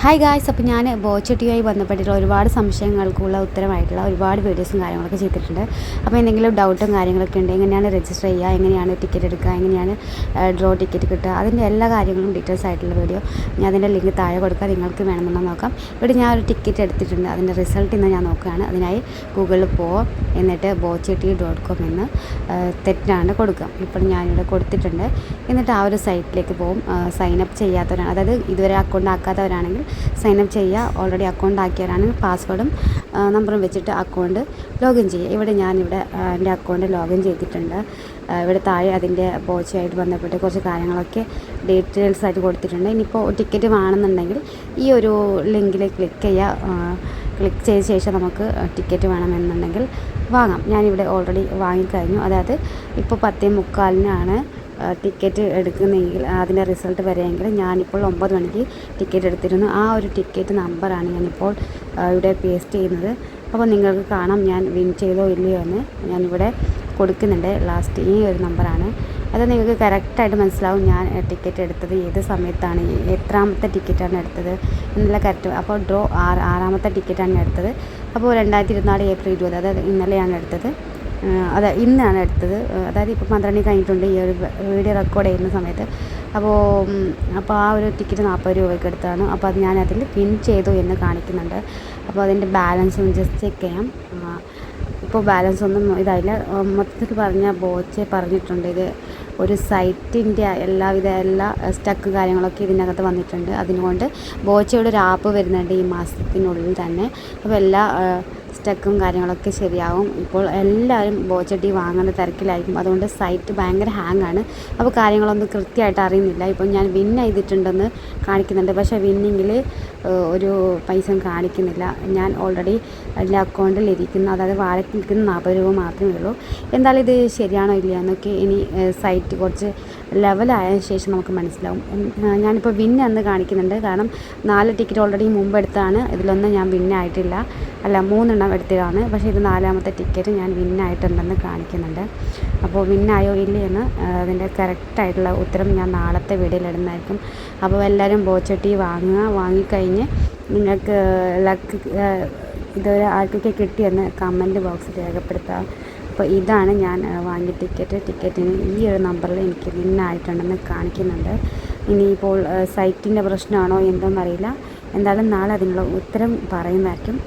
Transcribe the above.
Hi guys അപ്പോൾ ഞാൻ ബോച്ചട്ടിയുമായി ബന്ധപ്പെട്ടിട്ടുള്ള ഒരുപാട് സംശയങ്ങൾക്കുള്ള ഉത്തരമായിട്ടുള്ള ഒരുപാട് വീഡിയോസും കാര്യങ്ങളൊക്കെ ചെയ്തിട്ടുണ്ട്. അപ്പോൾ എന്തെങ്കിലും ഡൗട്ടും കാര്യങ്ങളൊക്കെ ഉണ്ട് എങ്ങനെയാണ് രജിസ്റ്റർ ചെയ്യുക എങ്ങനെയാണ് ടിക്കറ്റ് എടുക്കുക എങ്ങനെയാണ് ഡ്രോ ടിക്കറ്റ് കിട്ടുക അതിന്റെ എല്ലാ കാര്യങ്ങളും ഡീറ്റെയിൽസ് ആയിട്ടുള്ള വീഡിയോ ഞാൻ അതിന്റെ ലിങ്ക് താഴെ കൊടുക്കുക നിങ്ങൾക്ക് വേണമെന്ന് നോക്കാം. ഇവിടെ ഞാൻ ഒരു ടിക്കറ്റ് എടുത്തിട്ടുണ്ട്. അതിന്റെ റിസൾട്ട് ഇന്ന് ഞാൻ നോക്കുകയാണ്. അതിനായി ഗൂഗിളിൽ പോവാം എന്നിട്ട് ബോച്ചട്ടി ഡോട്ട് കോം എന്ന് തെറ്റാണ് കൊടുക്കുക ഇപ്പോൾ ഞാനിവിടെ കൊടുത്തിട്ടുണ്ട്. എന്നിട്ട് ആ ഒരു സൈറ്റിലേക്ക് പോകും സൈൻ അപ്പ് ചെയ്യാത്തവരാണ്. അതായത് ഇതുവരെ അക്കൗണ്ട് ആക്കാത്തവരാണെങ്കിൽ സൈൻ അപ്പ് ചെയ്യുക. ഓൾറെഡി അക്കൗണ്ട് ആക്കിയവരാണെങ്കിൽ പാസ്വേഡും നമ്പറും വെച്ചിട്ട് അക്കൗണ്ട് ലോഗിൻ ചെയ്യുക. ഇവിടെ ഞാനിവിടെ എന്റെ അക്കൗണ്ട് ലോഗിൻ ചെയ്തിട്ടുണ്ട്. ഇവിടെ താഴെ അതിന്റെ പോച്ചയായിട്ട് ബന്ധപ്പെട്ട് കുറച്ച് കാര്യങ്ങളൊക്കെ ഡീറ്റെയിൽസ് ആയിട്ട് കൊടുത്തിട്ടുണ്ട്. ഇനിയിപ്പോൾ ടിക്കറ്റ് വേണമെന്നുണ്ടെങ്കിൽ ഈ ഒരു ലിങ്കിൽ ക്ലിക്ക് ചെയ്യുക ക്ലിക്ക് ചെയ്ത ശേഷം നമുക്ക് ടിക്കറ്റ് വേണമെന്നുണ്ടെങ്കിൽ വാങ്ങാം. ഞാനിവിടെ ഓൾറെഡി വാങ്ങിക്കഴിഞ്ഞു. അതായത് ഇപ്പോൾ പത്തേ മുക്കാലിനാണ് ടിക്കറ്റ് എടുക്കുന്നെങ്കിൽ അതിന്റെ റിസൾട്ട് വരെയെങ്കിൽ ഞാനിപ്പോൾ ഒമ്പത് മണിക്ക് ടിക്കറ്റ് എടുത്തിരുന്നു. ആ ഒരു ടിക്കറ്റ് നമ്പറാണ് ഞാനിപ്പോൾ ഇവിടെ പേസ്റ്റ് ചെയ്യുന്നത്. അപ്പോൾ നിങ്ങൾക്ക് കാണാം ഞാൻ വിൻ ചെയ്തോ ഇല്ലയോ എന്ന് ഞാനിവിടെ കൊടുക്കുന്നുണ്ട്. ലാസ്റ്റ് ഈ ഒരു നമ്പറാണ് അത് നിങ്ങൾക്ക് കറക്റ്റായിട്ട് മനസ്സിലാവും ഞാൻ ടിക്കറ്റ് എടുത്തത് ഏത് സമയത്താണ് എത്രാമത്തെ ടിക്കറ്റാണ് എടുത്തത് എന്നുള്ള കറക്റ്റ് അപ്പോൾ ഡ്രോ ആറ് ആറാമത്തെ ടിക്കറ്റാണ് എടുത്തത്. അപ്പോൾ രണ്ടായിരത്തി ഇരുപത്തിനാല് ഏപ്രിൽ ഇരുപത് അതായത് ഇന്നലെയാണ് എടുത്തത്. അതെ ഇന്നാണ് എടുത്തത്. അതായത് ഇപ്പോൾ പന്ത്രണ്ട് കഴിഞ്ഞിട്ടുണ്ട് ഈ ഒരു വീഡിയോ റെക്കോർഡ് ചെയ്യുന്ന സമയത്ത്. അപ്പോൾ അപ്പോൾ ആ ഒരു ടിക്കറ്റ് നാൽപ്പത് രൂപയ്ക്ക് എടുത്താണ്. അപ്പോൾ അത് ഞാൻ അതിൽ പിൻ ചെയ്തു എന്ന് കാണിക്കുന്നുണ്ട്. അപ്പോൾ അതിന്റെ ബാലൻസ് ഒന്ന് ജസ്റ്റ് ചെക്ക് ചെയ്യാം. ഇപ്പോൾ ബാലൻസ് ഒന്നും ഇതായില്ല. മൊത്തത്തിൽ പറഞ്ഞ ബോച്ചെ പറഞ്ഞിട്ടുണ്ട്. ഇത് ഒരു സൈറ്റിന്റെ എല്ലാവിധ എല്ലാ സ്റ്റക്ക് കാര്യങ്ങളൊക്കെ ഇതിനകത്ത് വന്നിട്ടുണ്ട്. അതിനുകൊണ്ട് ബോച്ചയുടെ ഒരു ആപ്പ് വരുന്നുണ്ട് ഈ മാസത്തിനുള്ളിൽ തന്നെ. അപ്പോൾ എല്ലാ സ്റ്റക്കും കാര്യങ്ങളൊക്കെ ശരിയാവും. ഇപ്പോൾ എല്ലാവരും ബോച്ചട്ടി വാങ്ങുന്ന തിരക്കിലായിരിക്കും. അതുകൊണ്ട് സൈറ്റ് ഭയങ്കര ഹാങ് ആണ്. അപ്പോൾ കാര്യങ്ങളൊന്നും കൃത്യമായിട്ട് അറിയുന്നില്ല. ഇപ്പോൾ ഞാൻ വിൻ ചെയ്തിട്ടുണ്ടെന്ന് കാണിക്കുന്നുണ്ട്. പക്ഷേ വിന്നിങ്ങിൽ ഒരു പൈസ കാണിക്കുന്നില്ല. ഞാൻ ഓൾറെഡി എന്റെ അക്കൗണ്ടിൽ ഇരിക്കുന്ന. അതായത് വാലറ്റിൽ നിൽക്കുന്ന നാൽപ്പത് രൂപ മാത്രമേ ഉള്ളൂ. എന്തായാലും ഇത് ശരിയാണോ ഇല്ല എന്നൊക്കെ ഇനി സൈറ്റ് കുറച്ച് ലെവലായ ശേഷം നമുക്ക് മനസ്സിലാവും. ഞാനിപ്പോൾ വിൻ എന്ന് കാണിക്കുന്നുണ്ട്. കാരണം നാല് ടിക്കറ്റ് ഓൾറെഡി മുമ്പ് എടുത്താണ്. ഇതിലൊന്നും ഞാൻ വിന്നായിട്ടില്ല അല്ല മൂന്നെണ്ണം എടുത്തതാണ്. പക്ഷേ ഇത് നാലാമത്തെ ടിക്കറ്റ് ഞാൻ വിന്നായിട്ടുണ്ടെന്ന് കാണിക്കുന്നുണ്ട്. അപ്പോൾ വിന്നായോ ഇല്ലേ എന്ന് ആ, അതിന്റെ കറക്റ്റായിട്ടുള്ള ഉത്തരം ഞാൻ നാളത്തെ വീഡിയോയിൽ ഇടുന്നതായിരിക്കും അപ്പോൾ എല്ലാവരും ബോച്ചട്ടി വാങ്ങുക. വാങ്ങിക്കഴിഞ്ഞ് നിങ്ങൾക്ക് ലക്ക് ഇതുവരെ ആർക്കൊക്കെ കിട്ടിയെന്ന് കമന്റ് ബോക്സിൽ രേഖപ്പെടുത്തുക അപ്പോൾ ഇതാണ് ഞാൻ വാങ്ങിയ ടിക്കറ്റ് ടിക്കറ്റിന് ഈ ഒരു നമ്പറിൽ എനിക്ക് വിന്നായിട്ടുണ്ടെന്ന് കാണിക്കുന്നുണ്ട്. ഇനിയിപ്പോൾ സൈറ്റിന്റെ പ്രശ്നമാണോ എന്തോന്നറിയില്ല. എന്തായാലും നാളെ അതിനുള്ള ഉത്തരം പറയുന്നതായിരിക്കും.